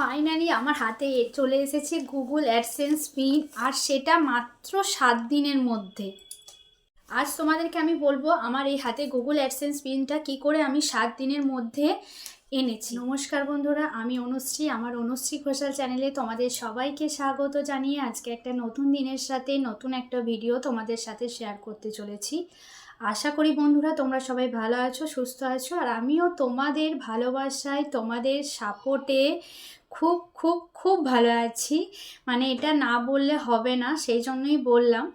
Finally আমার হাতে চলে এসেছে গুগল অ্যাডসেন্স পিন আর সেটা মাত্র সাত দিনের মধ্যে। আজ তোমাদেরকে আমি বলব আমার এই হাতে গুগল অ্যাডসেন্স পিনটা কি করে আমি সাত দিনের মধ্যে এনেছি। নমস্কার বন্ধুরা, আমি অনুশ্রী, আমার অনুশ্রী ঘোষাল চ্যানেলে তোমাদের সবাইকে স্বাগত জানিয়ে আজকে একটা নতুন দিনের সাথে নতুন একটা ভিডিও তোমাদের সাথে শেয়ার করতে চলেছি। আশা করি বন্ধুরা তোমরা সবাই ভালো আছো, সুস্থ আছো, আর আমিও তোমাদের ভালোবাসায়, তোমাদের সাপোর্টে খুব খুব খুব ভালো আছি। মানে এটা না বললে হবে না, সেই জন্যই বললাম।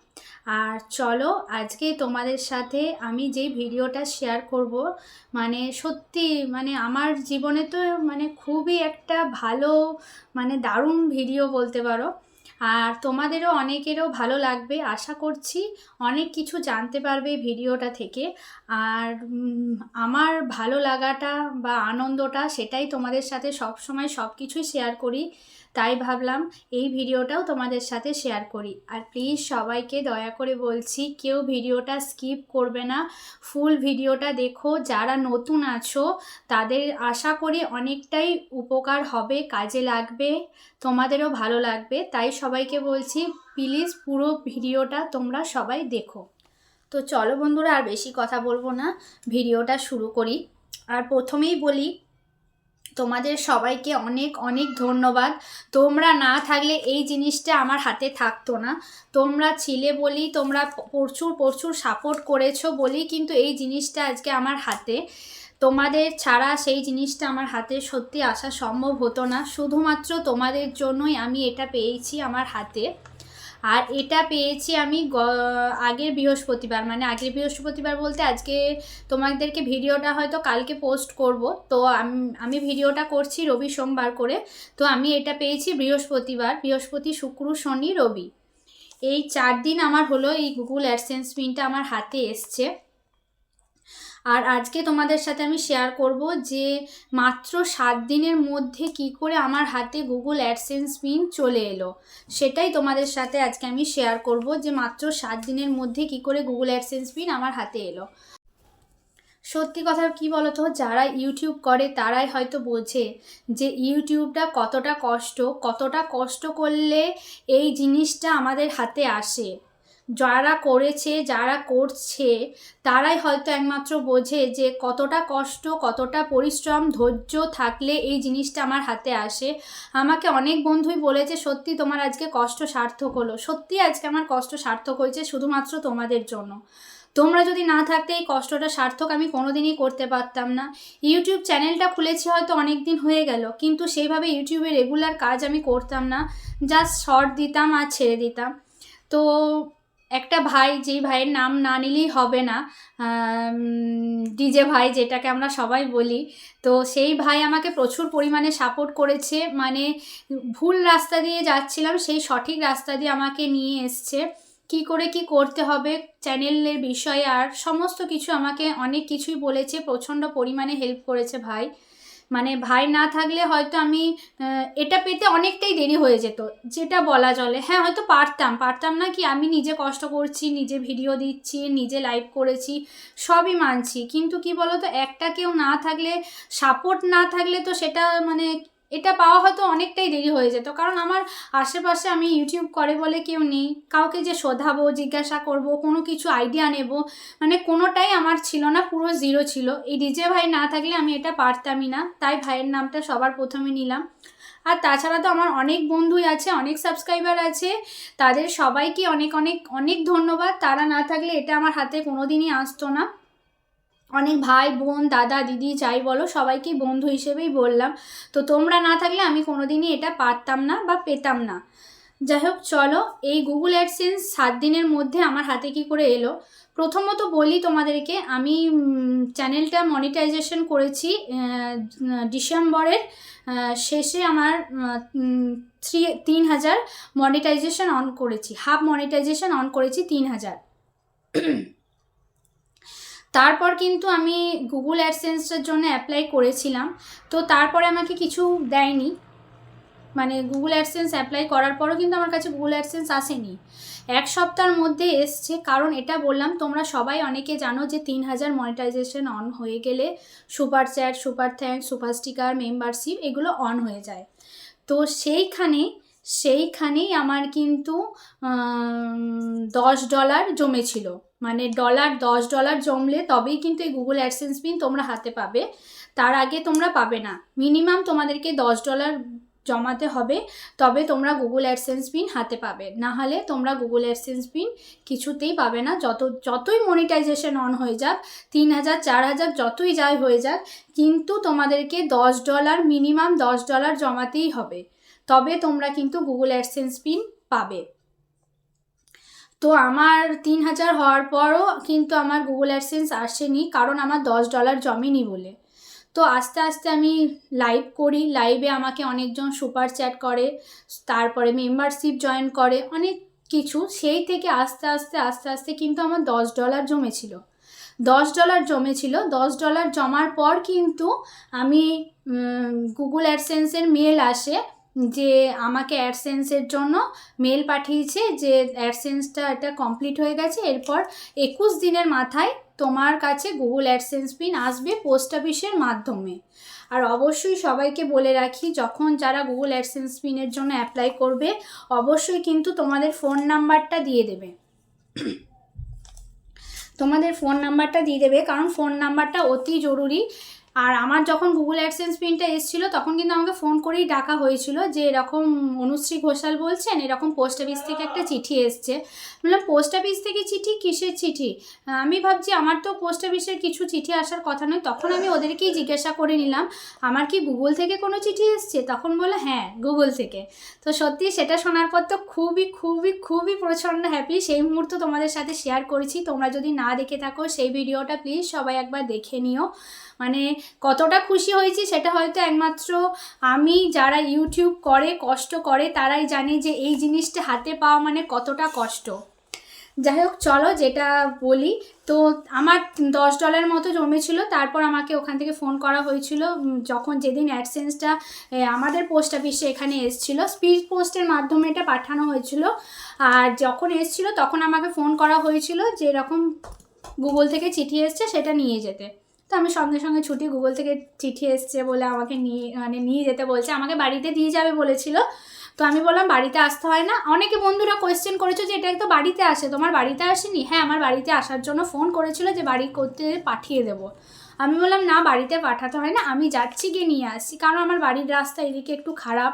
আর চলো, আজকে তোমাদের সাথে আমি যে ভিডিওটা শেয়ার করব মানে সত্যি মানে আমার জীবনে তো মানে খুবই একটা ভালো মানে দারুণ ভিডিও বলতে পারো। আর তোমাদেরও অনেকেরও ভালো লাগবে। আশা করছি অনেক কিছু জানতে পারবে ভিডিওটা থেকে। আর আমার ভালো লাগাটা বা আনন্দটা সেটাই তোমাদের সাথে সব সময় সব কিছুই শেয়ার করি। তাই ভাবলাম এই ভিডিওটাও তোমাদের সাথে শেয়ার করি। আর প্লিজ সবাইকে দয়া করে বলছি, কেউ ভিডিওটা স্কিপ করবে না। ফুল ভিডিওটা দেখো, যারা নতুন আছো, তাদের আশা করি অনেকটাই উপকার হবে, কাজে লাগবে, তোমাদেরও ভালো লাগবে। তাই সবাইকে বলছি প্লিজ পুরো ভিডিওটা তোমরা সবাই দেখো। তো চলো বন্ধুরা, আর বেশি কথা বলব না, ভিডিওটা শুরু করি। আর প্রথমেই বলি তোমাদের সবাইকে অনেক অনেক ধন্যবাদ। তোমরা না থাকলে এই জিনিসটা আমার হাতে থাকতো না। তোমরা ছিলে বলি, তোমরা প্রচুর প্রচুর সাপোর্ট করেছ বলি কিন্তু এই জিনিসটা আজকে আমার হাতে। তোমাদের ছাড়া সেই জিনিসটা আমার হাতে সত্যি আসা সম্ভব হতো না। শুধুমাত্র তোমাদের জন্যই আমি এটা পেয়েছি আমার হাতে। আর এটা পেয়েছি আমি আগের বৃহস্পতিবার মানে আগের বৃহস্পতিবার বলতে আজকে তোমাদেরকে ভিডিওটা হয়তো কালকে পোস্ট করব। তো আমি আমি ভিডিওটা করছি রবি সোমবার করে। তো আমি এটা পেয়েছি বৃহস্পতিবার, বৃহস্পতি, শুক্র, শনি, রবি। এই চার দিন আমার হলো এই গুগল অ্যাডসেন্স পিনটা আমার হাতে এসছে। আর আজকে তোমাদের সাথে আমি শেয়ার করব যে মাত্র সাত দিনের মধ্যে কি করে আমার হাতে গুগল অ্যাডসেন্স পিন চলে এলো। সেটাই তোমাদের সাথে আজকে আমি শেয়ার করব যে মাত্র সাত দিনের মধ্যে কি করে গুগল অ্যাডসেন্স পিন আমার হাতে এলো। সত্যি কথা কি বলতো, যারা ইউটিউব করে তারাই হয়তো বোঝে যে ইউটিউবটা কতটা কষ্ট কতটা কষ্ট করলে এই জিনিসটা আমাদের হাতে আসে। যারা করেছে, যারা করছে, তারাই হয়তো একমাত্র বোঝে যে কতটা কষ্ট, কতটা পরিশ্রম, ধৈর্য থাকলে এই জিনিসটা আমার হাতে আসে। আমাকে অনেক বন্ধুই বলেছে, সত্যি তোমার আজকে কষ্ট সার্থক হলো। সত্যি আজকে আমার কষ্ট সার্থক হয়েছে শুধুমাত্র তোমাদের জন্য। তোমরা যদি না থাকতে এই কষ্টটা সার্থক আমি কোনোদিনই করতে পারতাম না। ইউটিউব চ্যানেলটা খুলেছি হয়তো অনেক দিন হয়ে গেল, কিন্তু সেইভাবে ইউটিউবে রেগুলার কাজ আমি করতাম না। জাস্ট শর্ট দিতাম আর ছেড়ে দিতাম। তো একটা ভাই, যেই ভাইয়ের নাম না নিলেই হবে না ডিজে ভাই যেটাকে আমরা সবাই বলি, তো সেই ভাই আমাকে প্রচুর পরিমাণে সাপোর্ট করেছে। মানে ভুল রাস্তা দিয়ে যাচ্ছিলাম, সেই সঠিক রাস্তা দিয়ে আমাকে নিয়ে এসছে। কি করে কি করতে হবে, চ্যানেলের বিষয়ে আর সমস্ত কিছু আমাকে অনেক কিছুই বলেছে, প্রচণ্ড পরিমাণে হেল্প করেছে ভাই। মানে ভাই না থাকলে হয়তো আমি এটা পেতে অনেকটাই দেরি হয়ে যেত, যেটা বলা চলে। হ্যাঁ হয়তো পারতাম পারতাম না কি আমি নিজে কষ্ট করছি, নিজে ভিডিও দিচ্ছি, নিজে লাইভ করেছি, সবই মানছি। কিন্তু কি বলতো, একটা কেউ না থাকলে সাপোর্ট না থাকলে তো সেটা মানে এটা পাওয়া হয়তো অনেকটাই দেরি হয়ে যেত। কারণ আমার আশেপাশে আমি ইউটিউব করে বলে কেউ নেই। কাউকে যে শোধাবো, জিজ্ঞাসা করব, কোনো কিছু আইডিয়া নেব মানে কোনোটাই আমার ছিল না, পুরো জিরো ছিল। এই ডিজে ভাই না থাকলে আমি এটা পারতামই না। তাই ভাইয়ের নামটা সবার প্রথমে নিলাম। আর তাছাড়া তো আমার অনেক বন্ধুই আছে, অনেক সাবস্ক্রাইবার আছে। তাদের সবাইকে অনেক অনেক অনেক ধন্যবাদ। তারা না থাকলে এটা আমার হাতে কোনোদিনই আসতো না। অনেক ভাই, বোন, দাদা, দিদি, যাই বলো, সবাইকে বন্ধু হিসেবেই বললাম। তো তোমরা না থাকলে আমি কোনোদিনই এটা পারতাম না বা পেতাম না। যাই হোক, চলো, এই গুগল অ্যাডসেন্স সাত দিনের মধ্যে আমার হাতে কি করে এলো? প্রথমত বলি তোমাদেরকে, আমি চ্যানেলটা মনিটাইজেশন করেছি ডিসেম্বরের শেষে আমার থ্রি, তিন হাজার মনিটাইজেশন অন করেছি। হাফ মনিটাইজেশন অন করেছি তিন হাজার। তারপর কিন্তু আমি গুগল অ্যাডসেন্সটার জন্য অ্যাপ্লাই করেছিলাম। তো তারপরে আমাকে কিছু দেয়নি। মানে গুগল অ্যাডসেন্স অ্যাপ্লাই করার পরও কিন্তু আমার কাছে গুগল অ্যাডসেন্স আসেনি। এক সপ্তাহের মধ্যে এসছে, কারণ এটা বললাম, তোমরা সবাই অনেকে জানো যে তিন হাজার মনিটাইজেশন অন হয়ে গেলে super chat super thank super sticker membership এগুলো অন হয়ে যায়। তো সেইখানে সেইখানেই আমার কিন্তু দশ ডলার জমেছিল। মানে ডলার দশ ডলার জমলে তবেই কিন্তু এই গুগল অ্যাডসেন্স পিন তোমরা হাতে পাবে। তার আগে তোমরা পাবে না। মিনিমাম তোমাদেরকে দশ ডলার জমাতে হবে, তবে তোমরা গুগল অ্যাডসেন্স পিন হাতে পাবে। না হলে তোমরা গুগল অ্যাডসেন্স পিন কিছুতেই পাবে না। যত, যতই মনিটাইজেশন অন হয়ে যাক, তিন হাজার, চার হাজার, যতই যাই হয়ে যাক, কিন্তু তোমাদেরকে দশ ডলার মিনিমাম দশ ডলার জমাতেই হবে। তবে তোমরা কিন্তু গুগল অ্যাডসেন্স পিন পাবে। তো আমার তিন হাজার হওয়ার পরও কিন্তু আমার গুগল অ্যাডসেন্স আসেনি, কারণ আমার দশ ডলার জমেনি বলে। তো আস্তে আস্তে আমি লাইভ করি লাইভে আমাকে অনেকজন সুপার চ্যাট করে, তারপরে মেম্বারশিপ জয়েন করে, অনেক কিছু। সেই থেকে আস্তে আস্তে আস্তে আস্তে কিন্তু আমার দশ ডলার জমেছিল। দশ ডলার জমেছিল, দশ ডলার জমার পর কিন্তু আমি গুগল অ্যাডসেন্সের মেল আসে। যে আমাকে অ্যাডসেন্সের জন্য মেল পাঠিয়েছে যে অ্যাডসেন্সটা এটা কমপ্লিট হয়ে গেছে। এরপর একুশ দিনের মাথায় তোমার কাছে গুগল অ্যাডসেন্স পিন আসবে পোস্ট অফিসের মাধ্যমে। আর অবশ্যই সবাইকে বলে রাখি, যখন যারা গুগল অ্যাডসেন্স পিনের জন্য অ্যাপ্লাই করবে, অবশ্যই কিন্তু তোমাদের ফোন নাম্বারটা দিয়ে দেবে। তোমাদের ফোন নাম্বারটা দিয়ে দেবে, কারণ ফোন নাম্বারটা অতি জরুরি। আর আমার যখন গুগল অ্যাডসেন্স পিনটা এসেছিল, তখন কিন্তু আমাকে ফোন করেই ডাকা হয়েছিল যে এরকম অনুশ্রী ঘোষাল বলছেন, এরকম পোস্ট অফিস থেকে একটা চিঠি এসছে। বললাম পোস্ট অফিস থেকে চিঠি? কিসের চিঠি? আমি ভাবছি, আমার তো পোস্ট অফিসের কিছু চিঠি আসার কথা নয়। তখন আমি ওদেরকেই জিজ্ঞাসা করে নিলাম, আমার কি গুগল থেকে কোনো চিঠি এসছে? তখন বলে হ্যাঁ গুগল থেকে। তো সত্যি সেটা শোনার পর তো খুবই খুবই খুবই প্রচণ্ড হ্যাপি সেই মুহূর্ত তোমাদের সাথে শেয়ার করেছি। তোমরা যদি না দেখে থাকো সেই ভিডিওটা প্লিজ সবাই একবার দেখে নিও। মানে কতটা খুশি হয়েছি সেটা হয়তো একমাত্র আমি যারা ইউটিউব করে, কষ্ট করে, তারাই জানে যে এই জিনিসটা হাতে পাওয়া মানে কতটা কষ্ট। যাই হোক চলো যেটা বলি, তো আমার দশ ডলার মতো জমেছিল, তারপর আমাকে ওখান থেকে ফোন করা হয়েছিল যখন যেদিন অ্যাডসেন্সটা আমাদের পোস্ট অফিসে এখানে এসেছিল স্পিড পোস্টের মাধ্যমে এটা পাঠানো হয়েছিল। আর যখন এসেছিল, তখন আমাকে ফোন করা হয়েছিল যে এরকম গুগল থেকে চিঠি এসছে, সেটা নিয়ে যেতে। তো আমি সঙ্গে সঙ্গে ছুটি গুগল থেকে চিঠি এসছে বলে আমাকে নিয়ে মানে নিয়ে যেতে বলছে। আমাকে বাড়িতে দিয়ে যাবে বলেছিল। তো আমি বললাম, বাড়িতে আসতে হয় না? অনেকে বন্ধুরা কোয়েশ্চেন করেছ যে, এটা তো বাড়িতে আসে। তোমার বাড়িতে আসেনি? হ্যাঁ আমার বাড়িতে আসার জন্য ফোন করেছিল যে, বাড়ি করতে পাঠিয়ে দেবো। আমি বললাম, না, বাড়িতে পাঠাতে হয় না। আমি যাচ্ছি গিয়ে নিয়ে আসছি কারণ আমার বাড়ির রাস্তা এদিকে একটু খারাপ।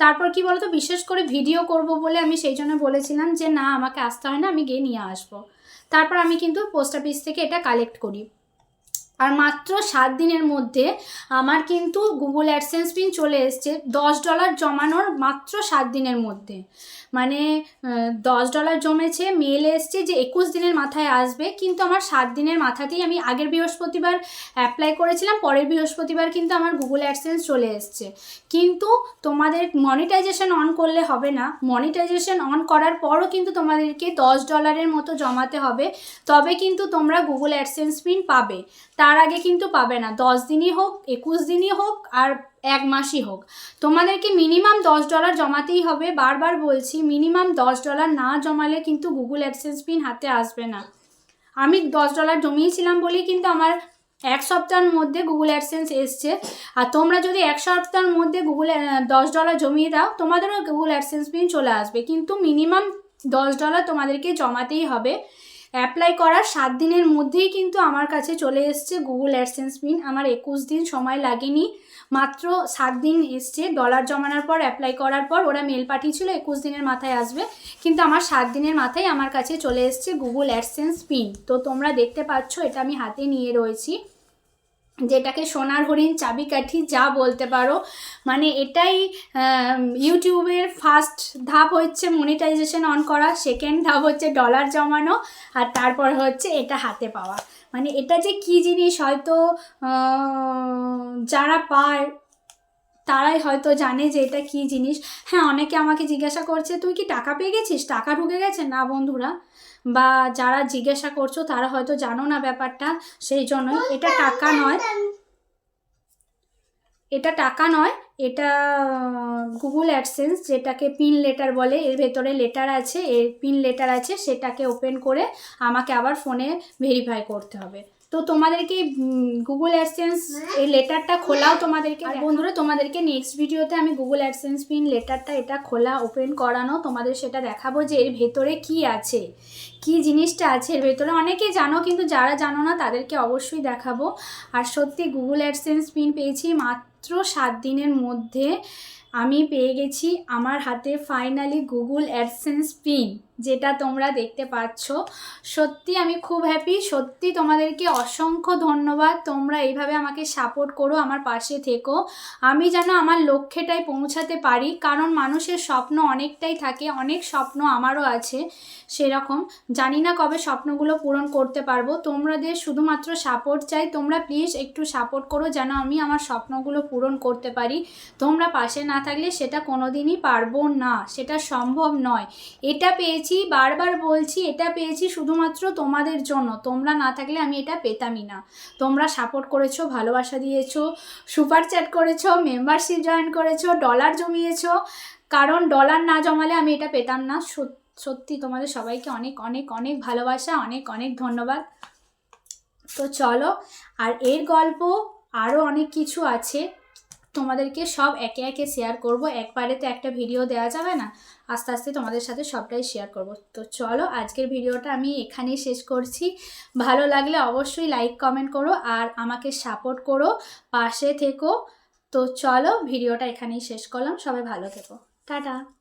তারপর কি বলতো, বিশেষ করে ভিডিও করব বলে আমি সেই জন্য বলেছিলাম যে, না, আমাকে আসতে হয় না। আমি গিয়ে নিয়ে আসব। তারপর আমি কিন্তু পোস্ট অফিস থেকে এটা কালেক্ট করি। আর মাত্র সাত দিনের মধ্যে আমার কিন্তু গুগল অ্যাডসেন্স পিন চলে এসছে। দশ ডলার জমানোর মাত্র সাত দিনের মধ্যে। মানে দশ ডলার জমেছে মেল এসছে যে একুশ দিনের মাথায় আসবে। কিন্তু আমার সাত দিনের মাথাতেই আমি আগের বৃহস্পতিবার অ্যাপ্লাই করেছিলাম, পরের বৃহস্পতিবার কিন্তু আমার গুগল অ্যাডসেন্স চলে এসছে। কিন্তু তোমাদের মনিটাইজেশন অন করলে হবে না। মনিটাইজেশন অন করার পরও কিন্তু তোমাদেরকে দশ ডলারের মতো জমাতে হবে। তবে কিন্তু তোমরা গুগল অ্যাডসেন্স পিন পাবে। তার আগে কিন্তু পাবে না। দশ দিনই হোক, একুশ দিনই হোক, আর এক মাসই হোক। তোমাদেরকে মিনিমাম দশ ডলার জমাতেই হবে। বারবার বলছি মিনিমাম দশ ডলার না জমালে কিন্তু গুগল অ্যাডসেন্স পিন হাতে আসবে না। আমি দশ ডলার জমিয়েছিলাম বলেই কিন্তু আমার এক সপ্তাহের মধ্যে গুগল অ্যাডসেন্স এসছে। আর তোমরা যদি এক সপ্তাহের মধ্যে গুগল দশ ডলার জমিয়ে দাও, তোমাদেরও গুগল অ্যাডসেন্স পিন চলে আসবে। কিন্তু মিনিমাম দশ ডলার তোমাদেরকে জমাতেই হবে। অ্যাপ্লাই করার সাত দিনের মধ্যেই কিন্তু আমার কাছে চলে এসছে গুগল অ্যাডসেন্স পিন আমার একুশ দিন সময় লাগেনি। মাত্র সাত দিন এসছে। ডলার জমানোর পর অ্যাপ্লাই করার পর ওরা মেল পাঠিয়েছিল, একুশ দিনের মাথায় আসবে। কিন্তু আমার সাত দিনের মাথায় আমার কাছে চলে এসছে গুগল অ্যাডসেন্স পিন তো তোমরা দেখতে পাচ্ছ, এটা আমি হাতে নিয়ে রয়েছি। যেটাকে সোনার হরিণ চাবিকাঠি যা বলতে পারো। মানে এটাই ইউটিউবের ফার্স্ট ধাপ হচ্ছে মনিটাইজেশন অন করা সেকেন্ড ধাপ হচ্ছে ডলার জমানো, আর তারপর হচ্ছে এটা হাতে পাওয়া। মানে এটা যে কী জিনিস হয়তো যারা পায়, তারাই হয়তো জানে যে এটা কী জিনিস। হ্যাঁ অনেকে আমাকে জিজ্ঞাসা করছে, তুই কি টাকা পেয়ে গেছিস? টাকা ঢুকে গেছে? না, বন্ধুরা। বা যারা জিজ্ঞাসা করছ তারা হয়তো জানো না ব্যাপারটা, সেই জন্যই। এটা টাকা নয়। এটা টাকা নয়, এটা গুগল অ্যাডসেন্স যেটাকে পিন লেটার বলে, এর ভেতরে লেটার আছে, এর পিন লেটার আছে, সেটাকে ওপেন করে আমাকে আবার ফোনে ভেরিফাই করতে হবে। তো তোমাদেরকে গুগল অ্যাডসেন্স এই লেটারটা খোলাও তোমাদেরকে আর বন্ধুরা তোমাদেরকে নেক্সট ভিডিওতে আমি গুগল অ্যাডসেন্স পিন লেটারটা এটা খোলা ওপেন করানো তোমাদের সেটা দেখাবো যে এর ভেতরে কি আছে কি জিনিসটা আছে। এর ভেতরে অনেকেই জানো কিন্তু যারা জানো না তাদেরকে অবশ্যই দেখাবো। আর সত্যি গুগল অ্যাডসেন্স পিন পেয়েছি মাত্র সাত দিনের মধ্যে। আমি পেয়ে গেছি আমার হাতে ফাইনালি গুগল অ্যাডসেন্স পিন যেটা তোমরা দেখতে পাচ্ছ। সত্যি আমি খুব হ্যাপি সত্যি তোমাদেরকে অসংখ্য ধন্যবাদ। তোমরা এইভাবে আমাকে সাপোর্ট করো আমার পাশে থেকো। আমি যেন আমার লক্ষ্যেটাই পৌঁছাতে পারি, কারণ মানুষের স্বপ্ন অনেকটাই থাকে, অনেক স্বপ্ন আমারও আছে সেরকম। জানি না কবে স্বপ্নগুলো পূরণ করতে পারব। তোমাদের শুধুমাত্র সাপোর্ট চাই। তোমরা প্লিজ একটু সাপোর্ট করো যেন আমি আমার স্বপ্নগুলো পূরণ করতে পারি। তোমরা পাশে না থাকলে সেটা কোনোদিনই পারব না, সেটা সম্ভব নয়। এটা পেয়েছি বারবার বলছি, এটা পেয়েছি শুধুমাত্র তোমাদের জন্য। তোমরা না থাকলে আমি এটা পেতামই না। তোমরা সাপোর্ট করেছ, ভালোবাসা দিয়েছ সুপার চ্যাট করেছ মেম্বারশিপ জয়েন করেছ ডলার জমিয়েছো। কারণ ডলার না জমালে আমি এটা পেতাম না। সত- সত্যি তোমাদের সবাইকে অনেক অনেক অনেক ভালোবাসা, অনেক অনেক ধন্যবাদ। তো চলো, আর এর গল্প আরও অনেক কিছু আছে। তোমাদেরকে সব একে একে শেয়ার করব। একবারে তো একটা ভিডিও দেওয়া যাবে না। আস্তে আস্তে তোমাদের সাথে সবটাই শেয়ার করব। তো চলো আজকের ভিডিওটা আমি এখানেই শেষ করছি। ভালো লাগলে অবশ্যই লাইক কমেন্ট করো আর আমাকে সাপোর্ট করো। পাশে থেকো। তো চলো ভিডিওটা এখানেই শেষ করলাম। সবাই ভালো থেকো। টাটা।